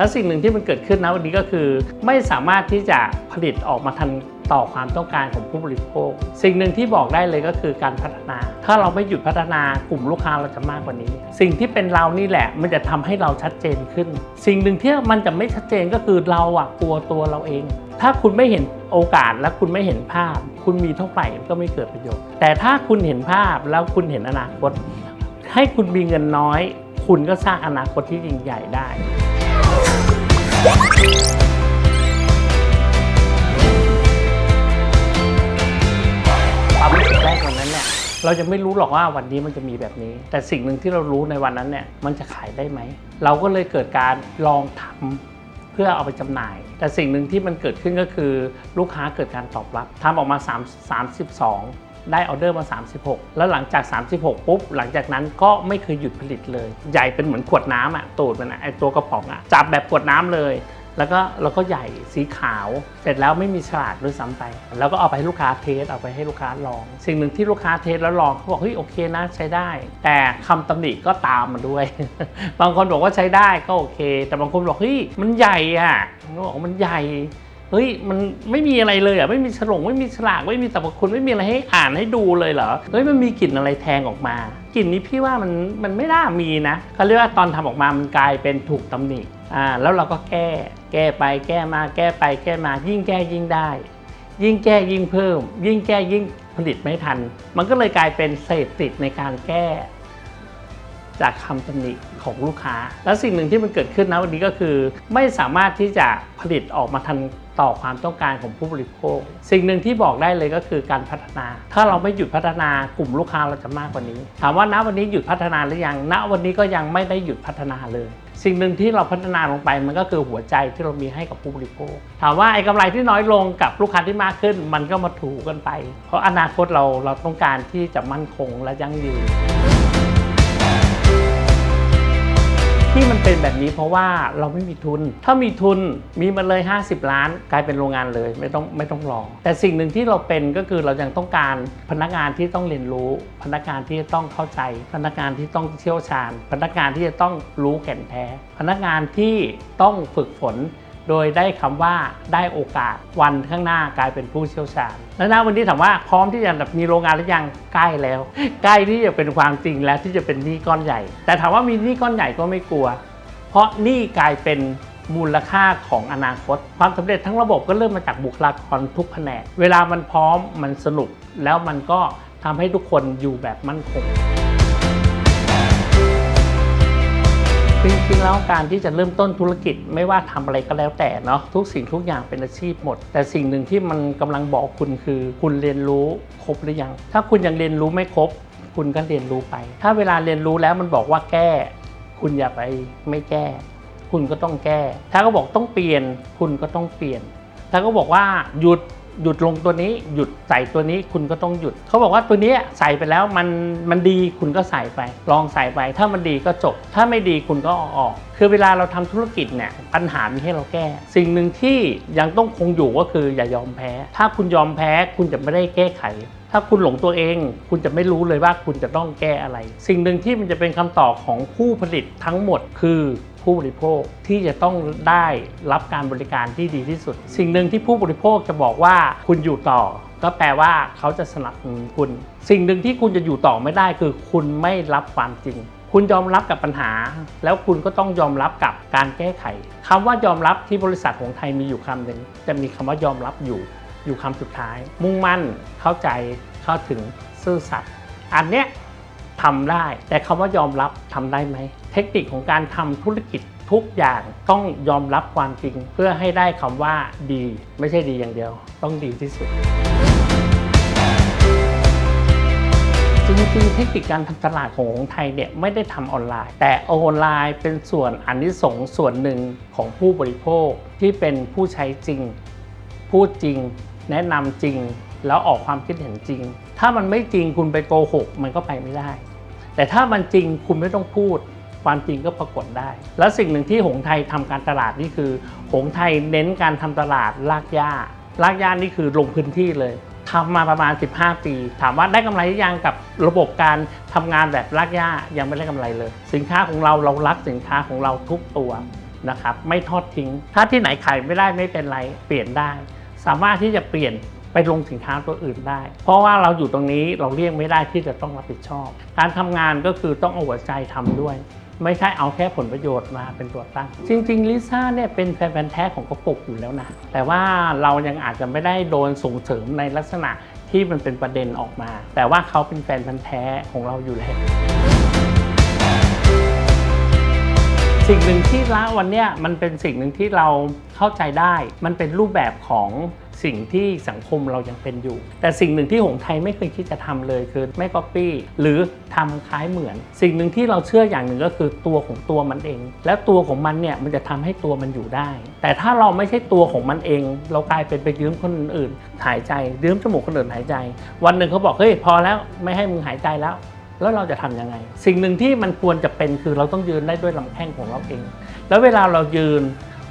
แล้วสิ่งหนึ่งที่มันเกิดขึ้นนะวันนี้ก็คือ ไม่สามารถที่จะผลิตออกมาทันต่อความต้องการของผู้บริโภค สิ่งหนึ่งที่บอกได้เลยก็คือการพัฒนา ถ้าเราไม่หยุดพัฒนากลุ่มลูกค้าเราจะมากกว่านี้ สิ่งที่เป็นเรานี่แหละ มันจะทำให้เราชัดเจนขึ้น สิ่งหนึ่งที่มันจะไม่ชัดเจนก็คือเราอะกลัวตัวเราเอง ถ้าคุณไม่เห็นโอกาสและคุณไม่เห็นภาพ คุณมีเท่าไหร่ก็ไม่เกิดประโยชน์ แต่ถ้าคุณเห็นภาพแล้วคุณเห็นอนาคต ให้คุณมีเงินน้อย คุณก็สร้างอนาคตที่ยิ่งใหญ่ได้ ความรู้สึกแรกวันนั้นเนี่ยเราจะไม่รู้หรอกว่าวันนี้มันจะมีแบบนี้ แต่สิ่งหนึ่งที่เรารู้ในวันนั้นเนี่ยมันจะขายได้ไหม เราก็เลยเกิดการลองทำเพื่อเอาไปจำหน่าย แต่สิ่งหนึ่งที่มันเกิดขึ้นก็คือลูกค้าเกิดการตอบรับทำออกมา3 32 ได้ออเดอร์มา 36 แล้วหลังจาก 36 ปุ๊บ หลังจากนั้นก็ไม่เคยหยุดผลิตเลย ใหญ่เป็นเหมือนขวดน้ำอะตูดมันอะไอตัวกระป๋องอะจับแบบขวดน้ำเลย แล้วก็แล้วก็ใหญ่สีขาว เสร็จแล้วไม่มีฉลากด้วยซ้ำไป แล้วก็เอาไปให้ลูกค้าเทสเอาไปให้ลูกค้าลอง สิ่งหนึ่งที่ลูกค้าเทสแล้วลองเขาบอกเฮ้ยโอเคนะใช้ได้ แต่คำตำหนิก็ตามมาด้วย บางคนบอกว่าใช้ได้ก็โอเค แต่บางคนบอกเฮ้ยมันใหญ่อะเขาบอกว่ามันใหญ่ เฮ้ยมันไม่มีอะไรเลยอะไม่มีฉลงไม่มีฉลากไม่มีสรรพคุณไม่มีอะไรให้อ่านให้ดูเลยเหรอเฮ้ยมันมีกลิ่นอะไรแทงออกมากลิ่นนี้พี่ว่ามันมันไม่น่ามีนะเขาเรียกว่าตอนทำออกมามันกลายเป็นถูกตำหนิอ่าแล้วเราก็แก้ แก้ไปแก้มาแก้ไปแก้มา ยิ่งแก้ยิ่งได้ ยิ่งแก้ยิ่งเพิ่ม ยิ่งแก้ยิ่งผลิตไม่ทัน มันก็เลยกลายเป็นเศษติดในการแก้ จากคำตำหนิของลูกค้า แล้วสิ่งหนึ่งที่มันเกิดขึ้นนะวันนี้ก็คือ ไม่สามารถที่จะผลิตออกมาทันต่อความต้องการของผู้บริโภค สิ่งหนึ่งที่บอกได้เลยก็คือการพัฒนา ถ้าเราไม่หยุดพัฒนากลุ่มลูกค้าเราจะมากกว่านี้ ถามว่าณวันนี้หยุดพัฒนาหรือยัง ณวันนี้ก็ยังไม่ได้หยุดพัฒนาเลย สิ่งหนึ่งที่เราพัฒนาลงไปมันก็คือหัวใจที่เรามีให้กับผู้บริโภค ถามว่าไอ้กำไรที่น้อยลงกับลูกค้าที่มากขึ้น มันก็มาถูกันไป เพราะอนาคตเราเราต้องการที่จะมั่นคงและยั่งยืน ที่มันเป็นแบบนี้เพราะว่าเราไม่มีทุน ถ้ามีทุนมีมาเลย 50 ล้าน กลายเป็นโรงงานเลยไม่ต้องไม่ต้องรอ แต่สิ่งหนึ่งที่เราเป็นก็คือเรายังต้องการพนักงานที่ต้องเรียนรู้ พนักงานที่จะต้องเข้าใจ พนักงานที่ต้องเชี่ยวชาญ พนักงานที่จะต้องรู้แก่นแท้ พนักงานที่ต้องฝึกฝน โดยได้คำว่าได้โอกาสวันข้างหน้ากลายเป็นผู้เชี่ยวชาญ แล้วนะวันนี้ถามว่าพร้อมที่จะแบบมีโรงงานหรือยังใกล้แล้ว ใกล้ที่จะเป็นความจริงแล้วที่จะเป็นหนี้ก้อนใหญ่ แต่ถามว่ามีหนี้ก้อนใหญ่ก็ไม่กลัว เพราะหนี้กลายเป็นมูลค่าของอนาคต ความสำเร็จทั้งระบบก็เริ่มมาจากบุคลากรทุกแผนก เวลามันพร้อมมันสนุกแล้วมันก็ทำให้ทุกคนอยู่แบบมั่นคง ริงๆแล้วการที่จะเริ่มต้นธุรกิจไม่ว่าทำอะไรก็แล้วแต่เนาะทุกสิ่งทุกอย่างเป็นอาชีพหมด แต่สิ่งหนึ่งที่มันกำลังบอกคุณคือ คุณเรียนรู้ครบหรือยัง ถ้าคุณยังเรียนรู้ไม่ครบ คุณก็เรียนรู้ไป ถ้าเวลาเรียนรู้แล้วมันบอกว่าแก้ คุณอย่าไปไม่แก้ คุณก็ต้องแก้ ถ้าก็บอกต้องเปลี่ยน คุณก็ต้องเปลี่ยน ถ้าก็บอกว่าหยุด หยุดลงตัวนี้หยุดใส่ตัวนี้คุณก็ต้องหยุด เขาบอกว่าตัวนี้ใส่ไปแล้วมันมันดีคุณก็ใส่ไป ลองใส่ไปถ้ามันดีก็จบ ถ้าไม่ดีคุณก็อออกคือเวลาเราทำธุรกิจเนี่ยปัญหามีให้เราแก้ สิ่งหนึ่งที่ยังต้องคงอยู่ก็คืออย่ายอมแพ้ ถ้าคุณยอมแพ้คุณจะไม่ได้แก้ไขถ้าคุณหลงตัวเอง คุณจะไม่รู้เลยว่าคุณจะต้องแก้อะไร สิ่งหนึ่งที่มันจะเป็นคำตอบของผู้ผลิตทั้งหมดคือ ผู้บริโภคที่จะต้องได้รับการบริการที่ดีที่สุด สิ่งหนึ่งที่ผู้บริโภคจะบอกว่าคุณอยู่ต่อ ก็แปลว่าเขาจะสนับสนุนคุณ สิ่งหนึ่งที่คุณจะอยู่ต่อไม่ได้คือคุณไม่รับความจริง คุณยอมรับกับปัญหา แล้วคุณก็ต้องยอมรับกับการแก้ไขคำว่ายอมรับที่บริษัทของไทยมีอยู่คำหนึ่งจะมีคำว่ายอมรับอยู่อยู่คำสุดท้าย มุ่งมั่นเข้าใจเข้าถึงซื่อสัตย์อันเนี้ย ทำได้ แต่คำว่ายอมรับทำได้ไหม เทคนิคของการทำธุรกิจทุกอย่างต้องยอมรับความจริง เพื่อให้ได้คำว่าดี ไม่ใช่ดีอย่างเดียว ต้องดีที่สุดจริงๆเทคนิคการทำตลาดของของไทยเนี่ยไม่ได้ทำออนไลน์ แต่ออนไลน์เป็นส่วนอันที่สงส์ส่วนหนึ่งของผู้บริโภคที่เป็นผู้ใช้จริง พูดจริง แนะนำจริง แล้วออกความคิดเห็นจริง ถ้ามันไม่จริงคุณไปโกหก มันก็ไปไม่ได้ แต่ถ้ามันจริงคุณไม่ต้องพูด ความจริงก็ปรากฏได้ แล้วสิ่งหนึ่งที่หงส์ไทยทำการตลาดนี่คือ หงส์ไทยเน้นการทำตลาดลากย่าลากย่านี่คือลงพื้นที่เลยทำมาประมาณ 15 ปี ถามว่าได้กำไรหรือยังกับระบบการทำงานแบบลากย่ายังไม่ได้กำไรเลย สินค้าของเราเรารักสินค้าของเราทุกตัวนะครับไม่ทอดทิ้ง ถ้าที่ไหนขายไม่ได้ไม่เป็นไรเปลี่ยนได้ สามารถที่จะเปลี่ยน ไปลงสินค้าตัวอื่นได้ เพราะว่าเราอยู่ตรงนี้เราเลี่ยงไม่ได้ที่จะต้องรับผิดชอบ การทำงานก็คือต้องเอาหัวใจทำด้วย ไม่ใช่เอาแค่ผลประโยชน์มาเป็นตัวตั้ง จริงๆลิซ่าเนี่ยเป็นแฟนแท้ของกระปุกอยู่แล้วนะ แต่ว่าเรายังอาจจะไม่ได้โดนส่งเสริมในลักษณะที่มันเป็นประเด็นออกมา แต่ว่าเขาเป็นแฟนพันธ์แท้ของเราอยู่แล้วสิ่งหนึ่งที่ละวันเนี้ยมันเป็นสิ่งหนึ่งที่เราเข้าใจได้ มันเป็นรูปแบบของ สิ่งที่สังคมเรายังเป็นอยู่ แต่สิ่งหนึ่งที่หงไทยไม่เคยคิดจะทำเลยคือไม่ก๊อปปี้หรือทำคล้ายเหมือน สิ่งหนึ่งที่เราเชื่ออย่างหนึ่งก็คือตัวของตัวมันเอง แล้วตัวของมันเนี่ยมันจะทำให้ตัวมันอยู่ได้ แต่ถ้าเราไม่ใช่ตัวของมันเอง เรากลายเป็นไปยืมคนอื่นหายใจยืมจมูกคนอื่นหายใจ วันหนึ่งเขาบอกเฮ้ยพอแล้วไม่ให้มึงหายใจแล้วแล้วเราจะทำยังไง สิ่งหนึ่งที่มันควรจะเป็นคือเราต้องยืนได้ด้วยลำแข้งของเราเอง แล้วเวลาเรายืน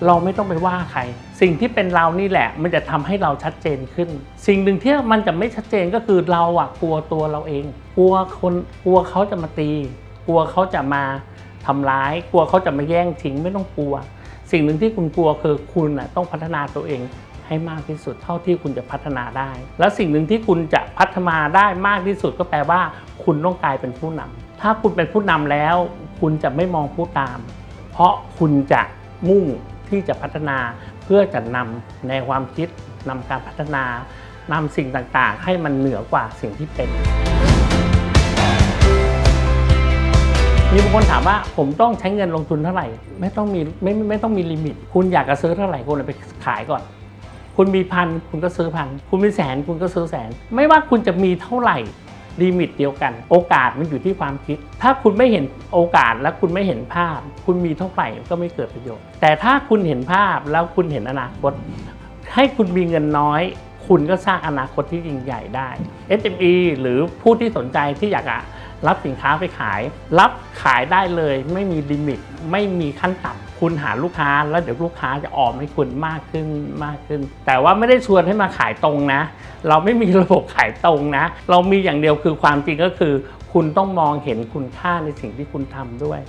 เราไม่ต้องไปว่าใคร สิ่งที่เป็นเรานี่แหละ มันจะทำให้เราชัดเจนขึ้น สิ่งหนึ่งที่มันจะไม่ชัดเจนก็คือเราอะกลัวตัวเราเอง กลัวคนกลัวเขาจะมาตี กลัวเขาจะมาทำร้าย กลัวเขาจะมาแย่งทิ้งไม่ต้องกลัว สิ่งหนึ่งที่คุณกลัวคือคุณอะต้องพัฒนาตัวเองให้มากที่สุดเท่าที่คุณจะพัฒนาได้ และสิ่งหนึ่งที่คุณจะพัฒนาได้มากที่สุดก็แปลว่า คุณต้องกลายเป็นผู้นำถ้าคุณเป็นผู้นำแล้ว คุณจะไม่มองผู้ตาม เพราะคุณจะมุ่ง ที่จะพัฒนาเพื่อจะนำในความคิดนำการพัฒนานำสิ่งต่างๆ ให้มันเหนือกว่าสิ่งที่เป็น มีบางคนถามว่าผมต้องใช้เงินลงทุนเท่าไหร่ ไม่ต้องมีไม่ไม่ต้องมีลิมิต คุณอยากจะซื้อเท่าไหร่คุณเอาไปขายก่อน คุณมีพันคุณก็ซื้อพัน คุณมีแสนคุณก็ซื้อแสน ไม่ว่าคุณจะมีเท่าไหร่ ลิมิตเดียวกัน โอกาสมันอยู่ที่ความคิด ถ้าคุณไม่เห็นโอกาสและคุณไม่เห็นภาพ คุณมีเท่าไหร่ก็ไม่เกิดประโยชน์ แต่ถ้าคุณเห็นภาพแล้วคุณเห็นอนาคต ให้คุณมีเงินน้อย คุณก็สร้างอนาคตที่ยิ่งใหญ่ได้ SME หรือผู้ที่สนใจที่อยากอะรับสินค้าไปขาย รับขายได้เลย ไม่มีลิมิต ไม่มีขั้นต่ำ คุณหาลูกค้าแล้วเดี๋ยวลูกค้าจะออมให้คุณมากขึ้นมากขึ้น แต่ว่าไม่ได้ชวนให้มาขายตรงนะ เราไม่มีระบบขายตรงนะ เรามีอย่างเดียวคือความจริงก็คือ คุณต้องมองเห็นคุณค่าในสิ่งที่คุณทำด้วย